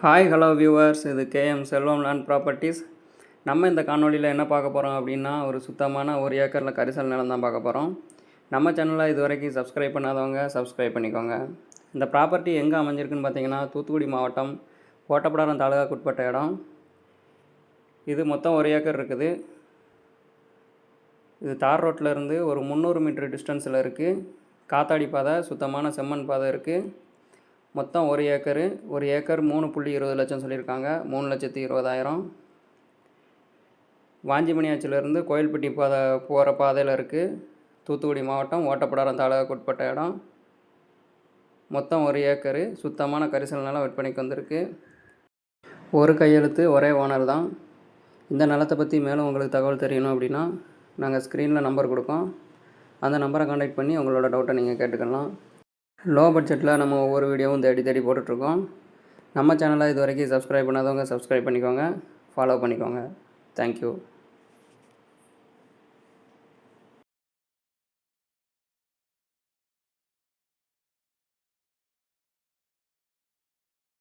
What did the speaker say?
Hi hello viewers இது K M Selvam land properties நம்ம இந்த காணொலியில் என்ன பார்க்க போகிறோம் அப்படின்னா ஒரு சுத்தமான ஒரு ஏக்கரில் கரிசல் நிலம் தான் பார்க்க போகிறோம் நம்ம சேனலில் இது வரைக்கும் சப்ஸ்கிரைப் பண்ணாதவங்க சப்ஸ்கிரைப் பண்ணிக்கோங்க. இந்த ப்ராப்பர்ட்டி எங்கே அமைஞ்சிருக்குன்னு பார்த்தீங்கன்னா தூத்துக்குடி மாவட்டம் கோட்டப்படாரம் தாலுகாக்குட்பட்ட இடம். இது மொத்தம் ஒரு ஏக்கர் இருக்குது. இது தார் ரோட்டில் இருந்து ஒரு முந்நூறு மீட்டர் டிஸ்டன்ஸில் இருக்குது காத்தாடி பாதை சுத்தமான செம்மண் பாதை இருக்குது மொத்தம் ஒரு ஏக்கரு ஒரு ஏக்கர் மூணு புள்ளி இருபது லட்சம் சொல்லியிருக்காங்க. மூணு லட்சத்தி இருபதாயிரம். வாஞ்சிமணியாச்சிலேருந்து கோயில்பட்டி பாதை போகிற பாதையில் இருக்குது தூத்துக்குடி மாவட்டம் ஓட்டப்படாரம் தாலுகாக்குட்பட்ட இடம். மொத்தம் ஒரு ஏக்கரு சுத்தமான கரிசல் நிலம் விற்பனைக்கு வந்திருக்கு. ஒரு கையெழுத்து ஒரே ஓனர் தான். இந்த நிலத்தை பற்றி மேலும் உங்களுக்கு தகவல் தெரியணும் அப்படின்னா நாங்கள் ஸ்க்ரீனில் நம்பர் கொடுக்கோம். அந்த நம்பரை காண்டாக்ட் பண்ணி உங்களோட டவுட்டை நீங்கள் கேட்டுக்கலாம். லோ பட்ஜெட்டில் நம்ம ஒவ்வொரு வீடியோவும் தேடி தேடி போட்டுட்ருக்கோம். நம்ம சேனலை இது வரைக்கும் சப்ஸ்கிரைப் பண்ணாதவங்க சப்ஸ்கிரைப் பண்ணிக்கோங்க. ஃபாலோ பண்ணிக்கோங்க. தேங்க்யூ